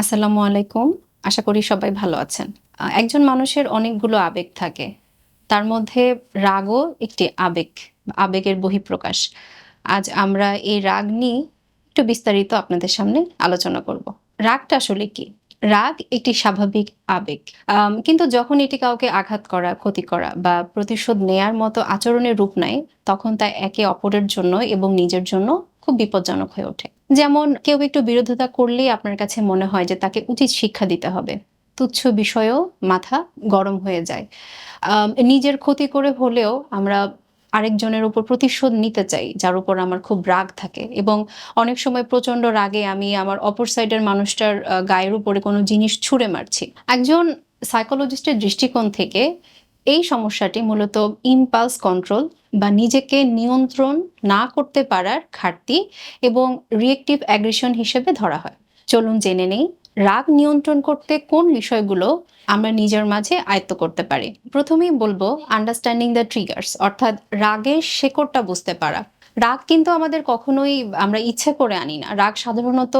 আসসালামু আলাইকুম। আশা করি সবাই ভালো আছেন। একজন মানুষের অনেকগুলো আবেগ থাকে। তার মধ্যে রাগও একটি আবেগ, আবেগের বহিঃপ্রকাশ। আজ আমরা এই রাগ নিয়ে একটু বিস্তারিত আপনাদের সামনে আলোচনা করব। রাগটা আসলে কি? রাগ একটি স্বাভাবিক আবেগ। কিন্তু যখন এটি কাউকে আঘাত করা, ক্ষতি করা বা প্রতিশোধ নেয়ার মতো আচরণের রূপ নেয়, তখন তা একে অপরের জন্য এবং নিজের জন্য খুব বিপজ্জনক হয়ে ওঠে। যেমন কেউ একটু বিরোধিতা করলেই আপনার কাছে মনে হয় যে তাকে উচিত শিক্ষা দিতে হবে। তুচ্ছ বিষয়েও মাথা গরম হয়ে যায়। নিজের ক্ষতি করে হলেও আমরা আরেকজনের উপর প্রতিশোধ নিতে চাই, যার উপর আমার খুব রাগ থাকে। এবং অনেক সময় প্রচণ্ড রাগে আমি আমার অপর সাইডের মানুষটার গায়ের উপরে কোনো জিনিস ছুঁড়ে মারছি। একজন সাইকোলজিস্টের দৃষ্টিকোণ থেকে এই সমস্যাটি মূলত ইম্পালস কন্ট্রোল বা নিজেকে নিয়ন্ত্রণ না করতে পারার ঘাটতি এবং রিয়েক্টিভ অ্যাগ্রেশন হিসেবে ধরা হয়। চলুন জেনে নেই, রাগ নিয়ন্ত্রণ করতে কোন বিষয়গুলো আমরা নিজের মাঝে আয়ত্ত করতে পারি। প্রথমেই বলব আন্ডারস্ট্যান্ডিং দ্য ট্রিগার্স অর্থাৎ রাগের শেকড়টা বুঝতে পারা। রাগ কিন্তু আমাদের কখনোই আমরা ইচ্ছে করে আনি না। রাগ সাধারণত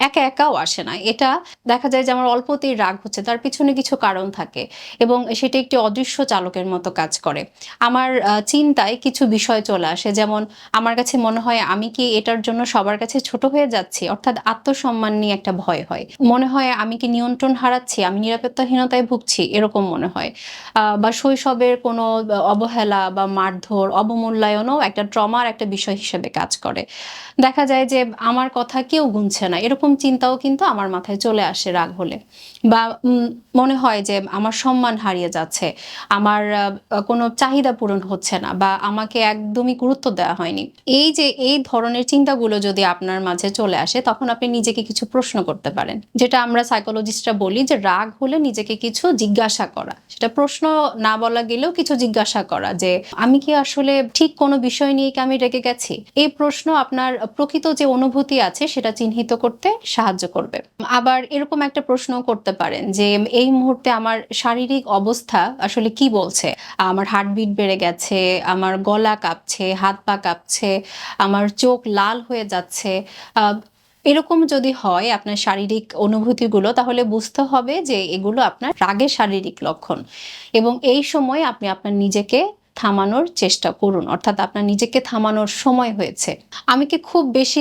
একা একাও আসে না। এটা দেখা যায় যে আমার অল্পতেই রাগ হচ্ছে, তার পিছনে কিছু কারণ থাকে এবং সেটা একটি অদৃশ্য চালকের মতো কাজ করে। আমার চিন্তায় কিছু বিষয় চলে আসে, যেমন আমার কাছে মনে হয় আমি কি এটার জন্য সবার কাছে ছোট হয়ে যাচ্ছি? অর্থাৎ আত্মসম্মান নিয়ে একটা ভয় হয়। মনে হয় আমি কি নিয়ন্ত্রণ হারাচ্ছি? আমি নিরাপত্তাহীনতায় ভুগছি? এরকম মনে হয়। বা শৈশবের কোনো অবহেলা বা মারধর, অবমূল্যায়নও একটা ট্রমার একটা বিষয় হিসেবে কাজ করে। দেখা যায় যে আমার কথা কেউ গুনছে না। এরকম চিন্তাও কিন্তু আমার মাথায় চলে আসে রাগ হলে। বা মনে হয় যে আমার সম্মান হারিয়ে যাচ্ছে, আমার কোনো চাহিদা পূরণ হচ্ছে না বা আমাকে একদমই গুরুত্ব দেওয়া হয়নি। এই যে, এই ধরনের চিন্তাগুলো যদি আপনার মাঝে চলে আসে, তখন আপনি নিজেকে কিছু প্রশ্ন করতে পারেন। যেটা আমরা সাইকোলজিস্টরা বলি যে, রাগ হলে নিজেকে কিছু জিজ্ঞাসা করা। সেটা প্রশ্ন না বলা গেলেও কিছু জিজ্ঞাসা করা যে, আমি কি আসলে ঠিক কোনো বিষয় নিয়ে কি আমি রেগে গেছি? এই প্রশ্ন আপনার প্রকৃত যে অনুভূতি আছে, সেটা চিহ্নিত করতে সাহায্য করবে। আবার এরকম একটা প্রশ্ন করতে পারেন যে, এই মুহূর্তে আমার শারীরিক অবস্থা আসলে কি বলছে? আমার হার্টবিট বেড়ে গেছে, আমার গলা কাঁপছে, হাত পা কাঁপছে, আমার চোখ লাল হয়ে যাচ্ছে। এরকম যদি হয় আপনার শারীরিক অনুভূতিগুলো, তাহলে বুঝতে হবে যে, এগুলো আপনার রাগের শারীরিক লক্ষণ। এবং এই সময় আপনি আপনার নিজেকে থামানোর চেষ্টা করুন, অর্থাৎ আপনার নিজেকে থামানোর সময় হয়েছে। আমি কি খুব বেশি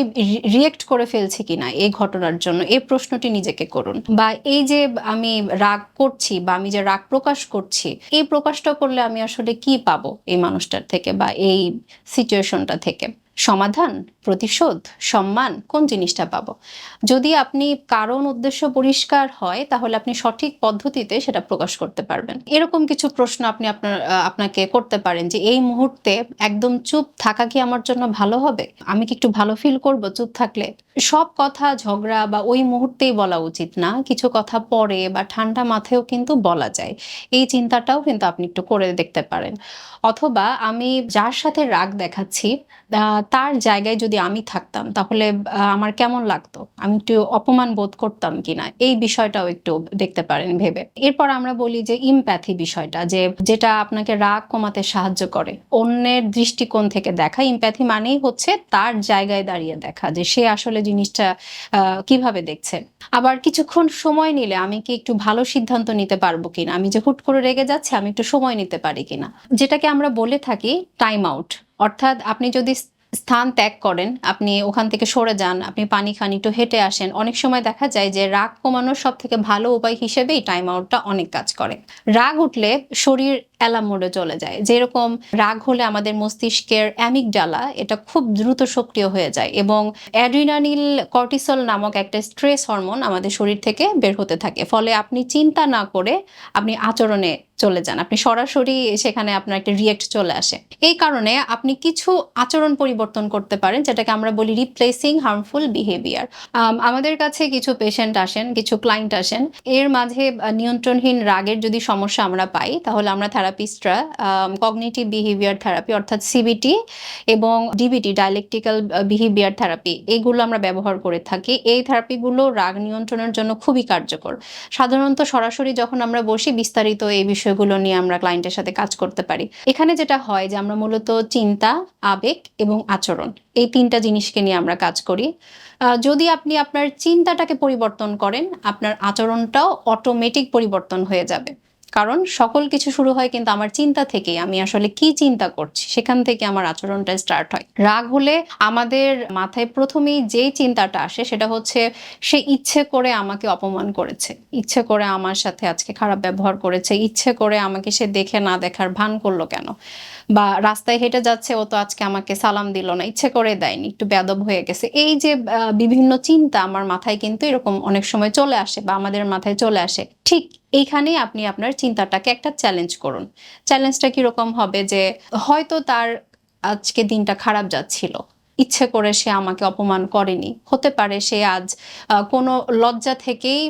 রিয়েক্ট করে ফেলছি কিনা এই ঘটনার জন্য? এই প্রশ্নটি নিজেকে করুন। বা এই যে আমি রাগ করছি বা আমি যে রাগ প্রকাশ করছি, এই প্রকাশটা করলে আমি আসলে কি পাবো এই মানুষটার থেকে বা এই সিচুয়েশনটা থেকে? সমাধান? প্রতিশোধ, সম্মান, কোন জিনিসটা পাবো? যদি আপনি কারণ, উদ্দেশ্য পরিষ্কার হয়, তাহলে আপনি সঠিক পদ্ধতিতে সেটা প্রকাশ করতে পারবেন। এরকম কিছু প্রশ্ন আপনি আপনার, আপনাকে করতে পারেন যে, এই মুহূর্তে একদম চুপ থাকা কি আমার জন্য ভালো হবে? আমি কি একটু ভালো ফিল করব চুপ থাকলে? সব কথা, ঝগড়া বা ওই মুহূর্তেই বলা উচিত না। কিছু কথা পরে বা ঠান্ডা মাথায়ও কিন্তু বলা যায়। এই চিন্তাটাও কিন্তু আপনি একটু করে দেখতে পারেন। অথবা আমি যার সাথে রাগ দেখাচ্ছি তার জায়গায় যদি আমি থাকতাম, তাহলে আমার কেমন লাগতো? আমি একটু অপমান বোধ করতাম কিনা? এই বিষয়টাও একটু দেখতে পারেন, ভেবে। এরপর আমরা বলি যে ইমপ্যাথি বিষয়টা, যে যেটা আপনাকে রাগ কমাতে সাহায্য করে। অন্যের দৃষ্টিকোণ থেকে দেখা ইমপ্যাথি মানেই হচ্ছে তার জায়গায় দাঁড়িয়ে দেখা, যে সে আসলে জিনিসটা কীভাবে দেখছে। আবার কিছুক্ষণ সময় নিলে আমি কি একটু ভালো সিদ্ধান্ত নিতে পারব কিনা? আমি যে হুট করে রেগে যাচ্ছি, আমি একটু সময় নিতে পারি কিনা? যেটাকে আমরা বলে থাকি টাইম আউট অর্থাৎ আপনি যদি স্থান ত্যাগ করেন, আপনি ওখান থেকে সরে যান, আপনি পানি খান, একটু হেঁটে আসেন। অনেক সময় দেখা যায় যে রাগ কমানোর সব থেকে ভালো উপায় হিসেবেই টাইম আউটটা অনেক কাজ করে। রাগ উঠলে শরীর অ্যালার্ম মোডে চলে যায়। যেরকম রাগ হলে আমাদের মস্তিষ্কের অ্যামিকডালা এটা খুব দ্রুত সক্রিয় হয়ে যায় এবং অ্যাড্রিনানিল কর্টিসল নামক একটা স্ট্রেস হরমোন আমাদের শরীর থেকে বের হতে থাকে। ফলে আপনি চিন্তা না করে আপনি আচরণে চলে যান। আপনি সরাসরি সেখানে আপনার একটা রিয়েক্ট চলে আসে। এই কারণে আপনি কিছু আচরণ পরিবর্তন করতে পারেন, যেটাকে আমরা বলি রিপ্লেসিং হার্মফুল বিহেভিয়ার আমাদের কাছে কিছু পেশেন্ট আসেন, কিছু ক্লায়েন্ট আসেন। এর মাঝে নিয়ন্ত্রণহীন রাগের যদি সমস্যা আমরা পাই, তাহলে আমরা থেরাপি থেরাপিস্টরা কগনিটিভ বিহেভিয়ার থেরাপি অর্থাৎ সিবিটি এবং ডিবিটি ডায়ালেকটিক্যাল বিহেভিয়ার থেরাপি এগুলো আমরা ব্যবহার করে থাকি। এই থেরাপিগুলো রাগ নিয়ন্ত্রণের জন্য খুবই কার্যকর। সাধারণত সরাসরি যখন আমরা বসি, বিস্তারিত এই বিষয়গুলো নিয়ে আমরা ক্লায়েন্টের সাথে কাজ করতে পারি। এখানে যেটা হয় যে আমরা মূলত চিন্তা, আবেগ এবং আচরণ, এই তিনটা জিনিসকে নিয়ে আমরা কাজ করি। যদি আপনি আপনার চিন্তাটাকে পরিবর্তন করেন, আপনার আচরণটাও অটোমেটিক পরিবর্তন হয়ে যাবে। কারণ সকল কিছু শুরু হয় কিন্তু আমার চিন্তা থেকেই, আমি আসলে কি চিন্তা করছি, সেখান থেকে আমার আচরণটা স্টার্ট হয়। রাগ হলে আমাদের মাথায় প্রথমেই যেই চিন্তাটা আসে সেটা হচ্ছে, সে ইচ্ছে করে আমাকে অপমান করেছে, ইচ্ছে করে আমার সাথে আজকে খারাপ ব্যবহার করেছে, ইচ্ছে করে আমাকে সে দেখে না দেখার ভান করল কেন? বা রাস্তায় হেঁটে যাচ্ছে, ও তো আজকে আমাকে সালাম দিল না, ইচ্ছে করে দেয়নি, একটু বেদব হয়ে গেছে। এই যে বিভিন্ন চিন্তা আমার মাথায় কিন্তু এরকম অনেক সময় চলে আসে বা আমাদের মাথায় চলে আসে। ঠিক এইখানেই আপনি আপনার চিন্তাটাকে একটা চ্যালেঞ্জ করুন। চ্যালেঞ্জটা কীরকম হবে যে হয়তো তার আজকে দিনটা খারাপ যাচ্ছিল। ইচ্ছে করে সে আমাকে অপমান করেনি। হতে পারে সে আজ কোনো লজ্জা থেকেই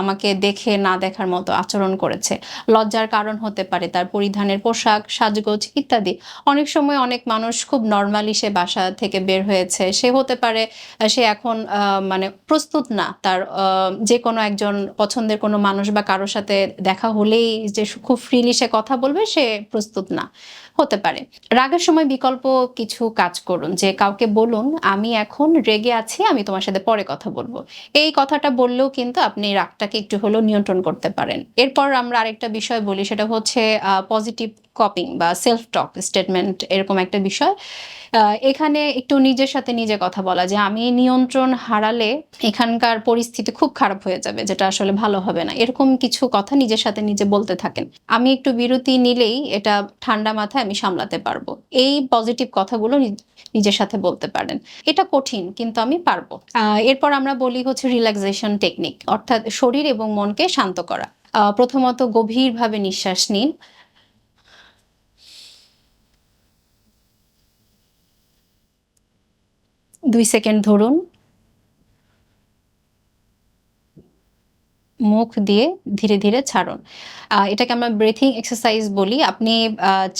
আমাকে দেখে না দেখার মতো আচরণ করেছে। লজ্জার কারণ হতে পারে তার পরিধানের পোশাক, সাজগোজ ইত্যাদি। অনেক সময় অনেক মানুষ খুব নর্মালি সে বাসা থেকে বের হয়েছে। সে হতে পারে সে এখন মানে প্রস্তুত না। তার যে কোনো একজন পছন্দের কোনো মানুষ বা কারোর সাথে দেখা হলেই যে খুব ফ্রিলি সে কথা বলবে, সে প্রস্তুত না। হতে পারে। রাগের সময় বিকল্প কিছু কাজ করুন, যে কাউকে বলুন, আমি এখন রেগে আছি, আমি তোমার সাথে পরে কথা বলব। এই কথাটা বললেও কিন্তু আপনি রাগটাকে একটু হলেও নিয়ন্ত্রণ করতে পারেন। এরপর আমরা আরেকটা বিষয় বলি, সেটা হচ্ছে পজিটিভ কপিং বা সেলফ টক স্টেটমেন্ট এরকম একটা বিষয়। এখানে একটু নিজের সাথে নিজে কথা বলা, যে আমি নিয়ন্ত্রণ হারালে এখানকার পরিস্থিতি খুব খারাপ হয়ে যাবে, যেটা আসলে ভালো হবে না। এরকম কিছু কথা নিজের সাথে নিজে বলতে থাকেন। আমি একটু বিরতি নিলেই এটা ঠান্ডা মাথায় আমি সামলাতে পারব। এই পজিটিভ কথাগুলো নিজের সাথে বলতে পারেন। এটা কঠিন, কিন্তু আমি পারব। এরপর আমরা বলি হচ্ছে রিল্যাক্সেশন টেকনিক অর্থাৎ শরীর এবং মনকে শান্ত করা। প্রথমত গভীরভাবে নিঃশ্বাস নিন। দুই সেকেন্ড ধরুন। মুখ দিয়ে ধীরে ধীরে ছাড়ুন। এটাকে আমরা ব্রেথিং এক্সারসাইজ বলি। আপনি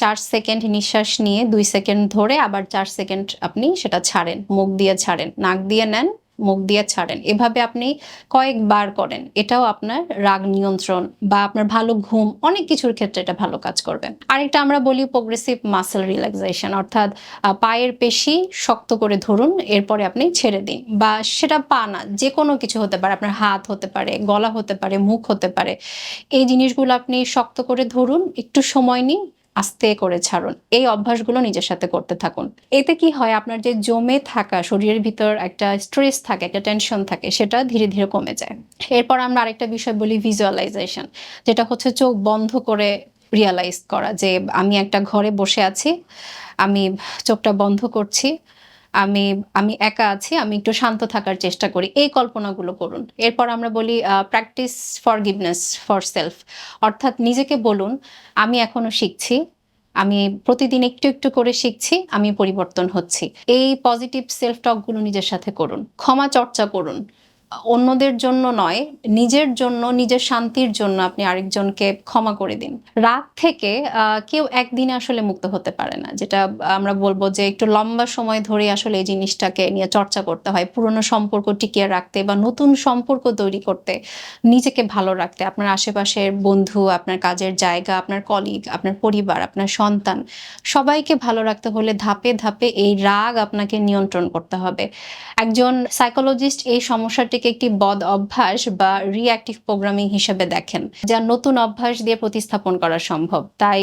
চার সেকেন্ড নিঃশ্বাস নিয়ে দুই সেকেন্ড ধরে আবার চার সেকেন্ড আপনি সেটা ছাড়েন, মুখ দিয়ে ছাড়েন, নাক দিয়ে নেন মুখ দিয়ে ছাড়েন। এভাবে আপনি কয়েকবার করেন, এটাও আপনার রাগ নিয়ন্ত্রণ বা আপনার ভালো ঘুম, অনেক কিছুর ক্ষেত্রে এটা ভালো কাজ করবে। আরেকটা আমরা বলি প্রোগ্রেসিভ মাসেল রিল্যাক্সেশন অর্থাৎ পায়ের পেশি শক্ত করে ধরুন, এরপরে আপনি ছেড়ে দিন বা সেটা পা না যে কোনো কিছু হতে পারে, আপনার হাত হতে পারে, গলা হতে পারে, মুখ হতে পারে। এই জিনিসগুলো আপনি শক্ত করে ধরুন, একটু সময় নিন আস্তে করে ছাড়ুন। এই অভ্যাসগুলো নিজের সাথে করতে থাকুন। এতে কি হয়? আপনার যে জমে থাকা শরীরের ভিতর একটা স্ট্রেস থাকে, একটা টেনশন থাকে, সেটা ধীরে ধীরে কমে যায়। এরপর আমরা আরেকটা বিষয় বলি ভিজুয়ালাইজেশন যেটা হচ্ছে চোখ বন্ধ করে রিয়ালাইজ করা যে আমি একটা ঘরে বসে আছি, আমি চোখটা বন্ধ করছি আমি আমি একা আছি, আমি একটু শান্ত থাকার চেষ্টা করি। এই কল্পনাগুলো করুন। এরপর আমরা বলি practice forgiveness for self অর্থাৎ নিজেকে বলুন, আমি এখনও শিখছি, আমি প্রতিদিন একটু একটু করে শিখছি, আমি পরিবর্তন হচ্ছি। এই পজিটিভ সেলফ টকগুলো নিজের সাথে করুন। ক্ষমা চর্চা করুন। অন্যদের জন্য নয়, নিজের জন্য, নিজের শান্তির জন্য আপনি আরেকজনকে ক্ষমা করে দিন। রাগ থেকে কেউ একদিনে আসলে মুক্ত হতে পারে না, যেটা আমরা বলব যে একটু লম্বা সময় ধরে আসলে এই জিনিসটাকে নিয়ে চর্চা করতে হয়, পুরনো সম্পর্ক টিকিয়ে রাখতে বা নতুন সম্পর্ক তৈরি করতে, নিজেকে ভালো রাখতে। আপনার আশেপাশের বন্ধু, আপনার কাজের জায়গা, আপনার কলিগ আপনার পরিবার, আপনার সন্তান, সবাইকে ভালো রাখতে হলে ধাপে ধাপে এই রাগ আপনাকে নিয়ন্ত্রণ করতে হবে। একজন সাইকোলজিস্ট এই সমস্যাটিকে একটি বদ অভ্যাস বা রিঅ্যাক্টিভ প্রোগ্রামিং হিসেবে দেখেন, যা নতুন অভ্যাস দিয়ে প্রতিস্থাপন করা সম্ভব। তাই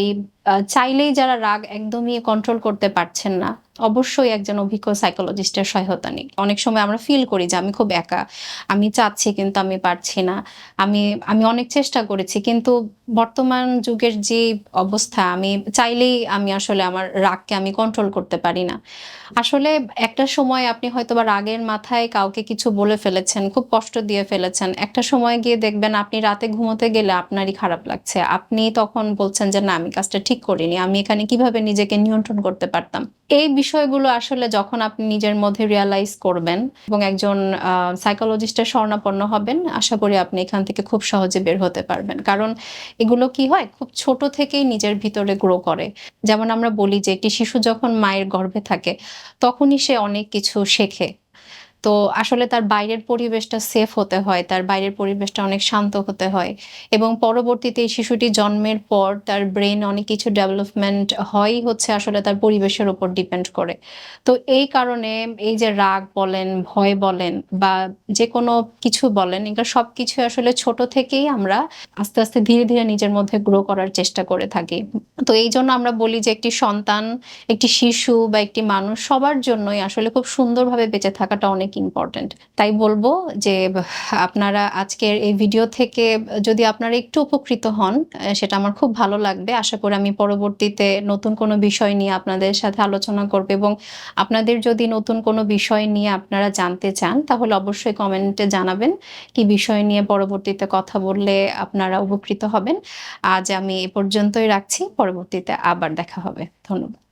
চাইলেই যারা রাগ একদমই কন্ট্রোল করতে পারছেন না, অবশ্যই একজন অভিজ্ঞ সাইকোলজিস্টের সহায়তা নিন। অনেক সময় আমরা ফিল করি যে আমি খুব একা, আমি চাচ্ছি কিন্তু আমি পারছি না, আমি আমি অনেক চেষ্টা করেছি, কিন্তু বর্তমান যুগের যে অবস্থা, আমি চাইলেই আমি আসলে আমার রাগকে আমি কন্ট্রোল করতে পারি না। আসলে একটা সময় আপনি হয়তো বা রাগের মাথায় কাউকে কিছু বলে ফেলেছেন, খুব কষ্ট দিয়ে ফেলেছেন, একটা সময় গিয়ে দেখবেন আপনি রাতে ঘুমোতে গেলে আপনারই খারাপ লাগছে। আপনি তখন বলছেন যে, না, আমি কাজটা ঠিক করিনি, আমি এখানে কীভাবে নিজেকে নিয়ন্ত্রণ করতে পারতাম? এই বিষয়গুলো আসলে যখন আপনি নিজের মধ্যে রিয়ালাইজ করবেন এবং একজন সাইকোলজিস্টের শরণাপন্ন হবেন, আশা করি আপনি এখান থেকে খুব সহজে বের হতে পারবেন। কারণ এগুলো কি হয়, খুব ছোট থেকেই নিজের ভিতরে গ্রো করে। যেমন আমরা বলি যে একটি শিশু যখন মায়ের গর্ভে থাকে, তখনই সে অনেক কিছু শেখে। তো আসলে তার বাইরের পরিবেশটা সেফ হতে হয়, তার বাইরের পরিবেশটা অনেক শান্ত হতে হয় এবং পরবর্তীতে এই শিশুটি জন্মের পর তার ব্রেন অনেক কিছু ডেভেলপমেন্ট হয়ই হচ্ছে আসলে তার পরিবেশের উপর ডিপেন্ড করে। তো এই কারণে এই যে রাগ বলেন, ভয় বলেন বা যে কোনো কিছু বলেন, এগুলো সব কিছু আসলে ছোট থেকেই আমরা আস্তে আস্তে ধীরে ধীরে নিজের মধ্যে গ্রো করার চেষ্টা করে থাকি। তো এই জন্য আমরা বলি যে একটি সন্তান, একটি শিশু বা একটি মানুষ সবার জন্যই আসলে খুব সুন্দরভাবে বেঁচে থাকাটা অনেক ইম্পর্টেন্ট তাই বলব যে, আপনারা আজকের এই ভিডিও থেকে যদি আপনারা একটু উপকৃত হন সেটা আমার খুব ভালো লাগবে। আশা করি আমি পরবর্তীতে নতুন কোনো বিষয় নিয়ে আপনাদের সাথে আলোচনা করব এবং আপনাদের যদি নতুন কোনো বিষয় নিয়ে আপনারা জানতে চান, তাহলে অবশ্যই কমেন্টে জানাবেন কি বিষয় নিয়ে পরবর্তীতে কথা বললে আপনারা উপকৃত হবেন। আজ আমি এ পর্যন্তই রাখছি। পরবর্তীতে আবার দেখা হবে। ধন্যবাদ।